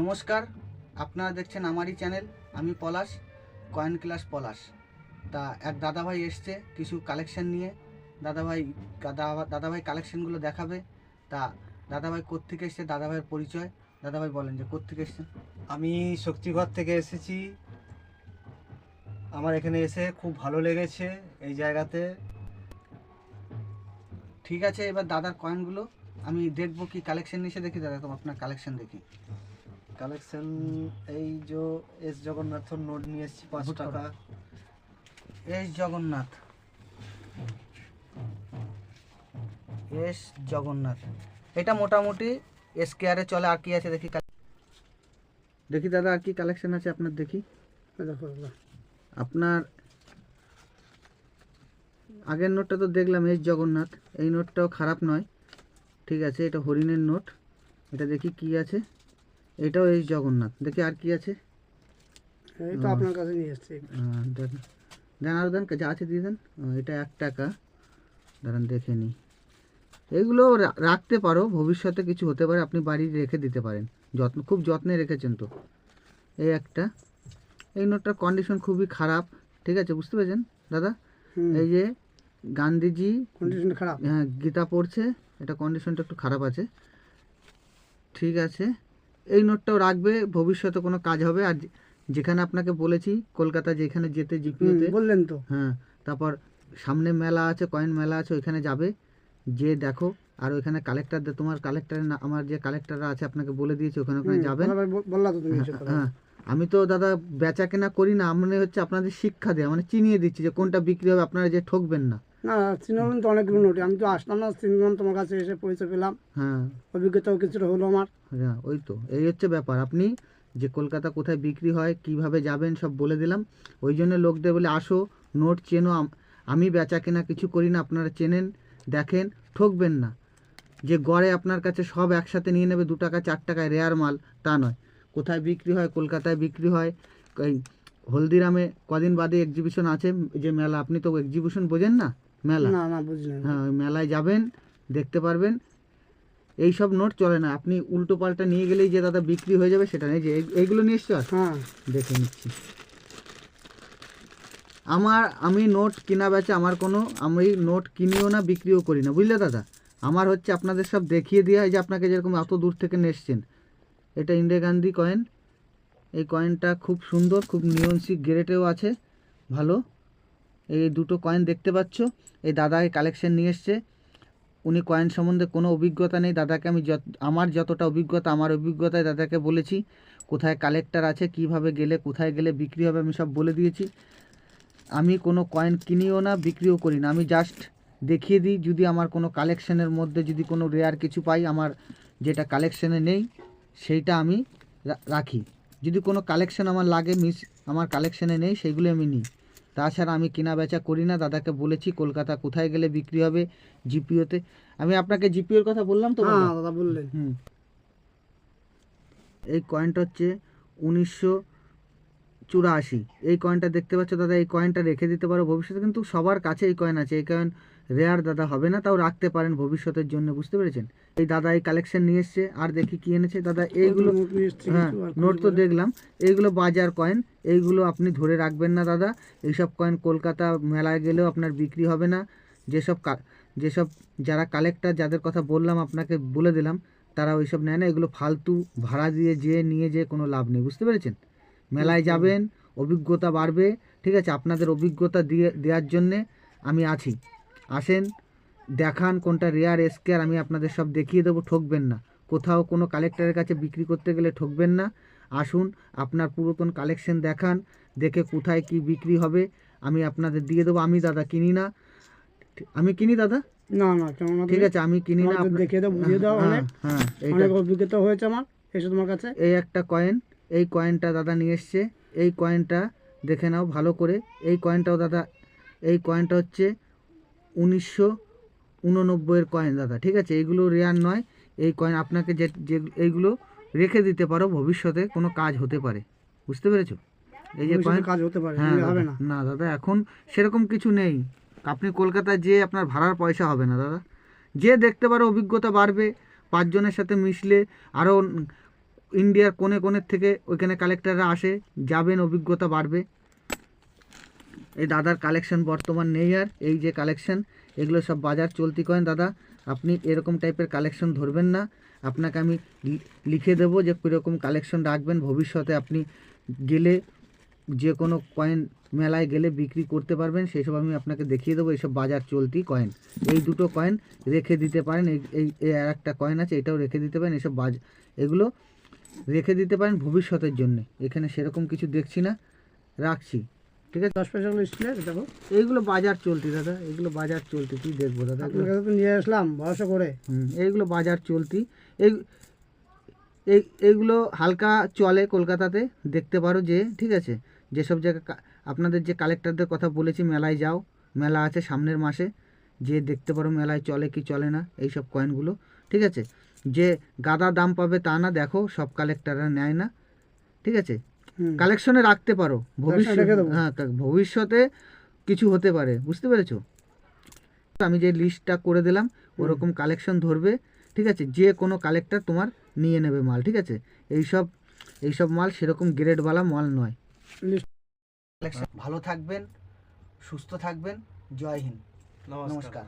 নমস্কার আপনারা দেখছেন আমারই চ্যানেল আমি পলাশ কয়েন ক্লাস পলাশ। তা এক দাদাভাই এসছে কিছু কালেকশন নিয়ে। দাদাভাই দাদা দাদাভাই কালেকশনগুলো দেখাবে। তা দাদাভাই কোত্থেকে এসছে? দাদাভাইয়ের পরিচয়। দাদাভাই বলেন যে কোত্থেকে এসছে? আমি শক্তিগড় থেকে এসেছি। আমার এখানে এসে খুব ভালো লেগেছে এই জায়গাতে। ঠিক আছে এবার দাদার কয়েনগুলো আমি দেখব কি কালেকশন নিয়ে। এসে দেখি দাদা তো আপনার কালেকশন দেখি। কালেকশন এই যে এস জগন্নাথর নোট নিয়ে এসেছি পাঁচ টাকা। এস জগন্নাথ। এস জগন্নাথ। এটা মোটামুটি এস কেয়ারে চলে আর কি আছে দেখি দেখি দাদা আর কি কালেকশন আছে আপনার দেখি। আপনার আগের নোটটা তো দেখলাম এস জগন্নাথ। এই নোটটাও খারাপ নয়। ঠিক আছে এটা হরিণের নোট। এটা দেখি কি আছে। এটাও এই জগন্নাথ। দেখি আর কি আছে? এই তো ও। আপনার কাছে নিয়ে এসেছি। দেন যা আছে দিয়ে দেন। এটা এক টাকা। দাঁড়ান দেখে নিই এগুলো রাখতে পারো ভবিষ্যতে কিছু হতে পারে আপনি বাড়ি রেখে দিতে পারেন। যত্ন খুব যত্নে রেখেছেন তো। এই একটা। এই নোটটার কন্ডিশন খুবই খারাপ ঠিক আছে বুঝতে পেরেছেন দাদা? এই যে গান্ধীজি কন্ডিশন খারাপ। হ্যাঁ গীতা পড়ছে এটা কন্ডিশনটা একটু খারাপ আছে। ঠিক আছে। এই নোটটাও রাখবে ভবিষ্যতে কোনো কাজ হবে। আর যেখানে আপনাকে বলেছি কলকাতা যেখানে যেতে জিপিওতে বললেন তো। হ্যাঁ তারপর সামনে মেলা আছে কয়েন মেলা আছে ওইখানে যাবে। যে দেখো আর ওইখানে কালেক্টর তোমার কালেক্টরের আমার যে কালেক্টররা আছে আপনাকে বলে দিয়েছি ওখানে ওখানে যাবেন। কথা। হ্যাঁ। আমি তো দাদা বেচা কেনা করি না আমি হচ্ছে আপনাদের শিক্ষা দেওয়া মানে চিনিয়ে দিচ্ছি যে কোনটা বিক্রি হবে আপনারা যে ঠকবেন না। না চিনলাম তো অনেকগুলো নোট। আমি তো আসলাম না চিনলাম তোমার কাছে এসে পরিচয় পেলাম। হ্যাঁ। অভিজ্ঞতাও কিছুটা হলো আমার। হ্যাঁ ওই তো। এই হচ্ছে ব্যাপার। আপনি যে কলকাতা কোথায় বিক্রি হয় কীভাবে যাবেন সব বলে দিলাম। ওই জন্য লোকদের বলে আসো নোট চেনো। আম- আমি বেচা কেনা কিছু করি না আপনারা চেনেন দেখেন ঠকবেন না। যে গড়ে আপনার কাছে সব একসাথে নিয়ে নেবে দু টাকা চার টাকায় রেয়ার মাল তা নয়। কোথায় বিক্রি হয় কলকাতায় বিক্রি হয় হলদিরামে কদিন বাদে এক্সিবিশন আছে যে মেলা। আপনি তো এক্সিবিশন বোঝেন না? মেলা? না না বুঝলি না হ্যাঁ ওই মেলায় যাবেন দেখতে পারবেন। এই সব নোট চলে না। আপনি উল্টো পাল্টা নিয়ে গেলেই যে দাদা বিক্রি হয়ে যাবে সেটা নেই যে এই- এইগুলো নিয়ে এসছো? হ্যাঁ। দেখে নিচ্ছি। আমার আমি নোট কিনা বেচা আমার কোনো আমি নোট কিনিও না বিক্রিও করি না। বুঝলে দাদা? আমার হচ্ছে আপনাদের সব দেখিয়ে দেওয়া এই যে আপনাকে যেরকম এত দূর থেকে নিয়ে এসছেন। এটা ইন্দিরা গান্ধী কয়েন। এই কয়েনটা খুব সুন্দর খুব নিয়ন্সিক গ্রেটেও আছে ভালো। এই দুটো কয়েন দেখতে পাচ্ছ। এই দাদা এই কালেকশন নিয়ে এসছে। উনি কয়েন সম্বন্ধে কোনো অভিজ্ঞতা নেই। দাদাকে আমি যত, আমার যতটা অভিজ্ঞতা, আমার অভিজ্ঞতায় দাদাকে বলেছি, কোথায় কালেক্টার আছে, কীভাবে গেলে, কোথায় গেলে বিক্রি হবে, আমি সব বলে দিয়েছি। আমি কোনো কয়েন কিনিও না, বিক্রিও করি না। আমি জাস্ট দেখিয়ে দিই, যদি আমার কোনো কালেকশনের মধ্যে যদি কোনো রেয়ার কিছু পাই, আমার যেটা কালেকশনে নেই, সেইটা আমি রাখি। যদি কোনো কালেকশন আমার লাগে মিস আমার কালেকশনে নেই সেইগুলো আমি নিই। তাছাড়া আমি কেনা বেচা করি না। দাদাকে বলেছি কলকাতা কোথায় গেলে বিক্রি হবে জিপিওতে? আমি আপনাকে জিপিওর কথা বললাম তো হ্যাঁ? দাদা? বললেন। হুম। এই কয়েনটা হচ্ছে উনিশশো চুরাশি। এই কয়েনটা দেখতে পাচ্ছ দাদা? এই কয়েনটা রেখে দিতে পারো ভবিষ্যতে কিন্তু সবার কাছে এই কয়েন আছে। এই কয়েন রেয়ার দাদা হবে না তাও রাখতে পারেন ভবিষ্যতের জন্য বুঝতে পেরেছেন? এই দাদা এই কালেকশন নিয়ে এসছে আর দেখি কি এনেছে। দাদা এইগুলো হ্যাঁ নোট তো দেখলাম। এইগুলো বাজার কয়েন এইগুলো আপনি ধরে রাখবেন না দাদা। এইসব কয়েন কলকাতা মেলায় গেলেও আপনার বিক্রি হবে না। যেসব যেসব যারা কালেক্টর যাদের কথা বললাম আপনাকে বলে দিলাম তারা ওইসব নেয় না। এগুলো ফালতু ভাড়া দিয়ে যেয়ে নিয়ে যেয়ে কোনো লাভ নেই বুঝতে পেরেছেন? মেলায় যাবেন অভিজ্ঞতা বাড়বে ঠিক আছে? আপনাদের অভিজ্ঞতা দিয়ে দেওয়ার জন্যে আমি আছি। আসেন দেখান কোনটা রেয়ার এসকেয়ার আমি আপনাদের সব দেখিয়ে দেবো ঠকবেন না। কোথাও কোনো কালেক্টরের কাছে বিক্রি করতে গেলে ঠকবেন না। আসুন আপনার পুরাতন কালেকশন দেখান দেখে কোথায় কি বিক্রি হবে আমি আপনাদের দিয়ে দেবো। আমি দাদা কিনি না। আমি কিনি দাদা? না না ঠিক আছে আমি কিনি না দাও বুঝিয়ে দাও হ্যাঁ, অনেক। হ্যাঁ এইটা অনেক অভিজ্ঞতা হয়েছে আমার এসে তোমার কাছে। এই একটা কয়েন এই কয়েনটা দাদা নিয়ে এসছে। এই কয়েনটা দেখে নাও ভালো করে। এই কয়েনটাও দাদা এই কয়েনটা হচ্ছে উনিশশো উননব্বইয়ের কয়েন দাদা। ঠিক আছে? এইগুলো রেয়ার নয়। এই কয়েন আপনাকে যে যে এইগুলো রেখে দিতে পারো ভবিষ্যতে কোনো কাজ হতে পারে। বুঝতে পেরেছ? এই যে কয়েন কাজ হতে পারে হ্যাঁ হবে না। না দাদা এখন সেরকম কিছু নেই। আপনি কলকাতায় যেয়ে আপনার ভাড়ার পয়সা হবে না দাদা। যে দেখতে পারো অভিজ্ঞতা বাড়বে পাঁচজনের সাথে মিশলে আরও ইন্ডিয়ার কোণে কোণের থেকে ওইখানে কালেক্টররা আসে যাবেন অভিজ্ঞতা বাড়বে। এই দাদার কালেকশন বর্তমান নেই আর। এই যে কালেকশন এগুলো সব বাজার চলতি কয়েন দাদা। আপনি এরকম টাইপের কালেকশন ধরবেন না। আপনাকে আমি লিখে দেবো যে কীরকম কালেকশন রাখবেন। ভবিষ্যতে আপনি গেলে যে কোনো কয়েন মেলায় গেলে বিক্রি করতে পারবেন। সেই সব আমি আপনাকে দেখিয়ে দেবো। এইসব বাজার চলতি কয়েন এই দুটো কয়েন রেখে দিতে পারেন। এই এই আর একটা কয়েন আছে, এটাও রেখে দিতে পারেন। এসব বাজ এগুলো রেখে দিতে পারেন ভবিষ্যতের জন্য। এখানে সেরকম কিছু দেখছি না। রাখছি। ঠিক আছে? দশ পয়সা স্টিলের দেখো। এইগুলো বাজার চলতি দাদা। এগুলো বাজার চলতি কি দেখব দাদা? আপনার কাছে তো নিয়ে আসলাম ভরসা করে। হুম, এইগুলো বাজার চলতি। এই এই এইগুলো হালকা চলে কলকাতাতে দেখতে পারো যে ঠিক আছে? যেসব জায়গায় কা- আপনাদের যে কালেক্টরদের কথা বলেছি মেলায় যাও। মেলা আছে সামনের মাসে। যে দেখতে পারো মেলায় চলে কি চলে না এই সব কয়েনগুলো ঠিক আছে? যে গাদা দাম পাবে তা না দেখো সব কালেক্টররা নেয় না ঠিক আছে। কালেকশনে রাখতে পারো। ভবিষ্যৎ রেখে দেবো। হ্যাঁ ভবিষ্যতে কিছু হতে পারে বুঝতে পেরেছ? আমি যে লিস্টটা করে দিলাম ওরকম কালেকশন ধরবে ঠিক আছে? যে কোনো কালেক্টর তোমার নিয়ে নেবে মাল ঠিক আছে? এইসব এইসব মাল সেরকম গ্রেডওয়ালা মাল নয়। লিস্ট ভালো থাকবেন সুস্থ থাকবেন জয় হিন্দ। নমস্কার।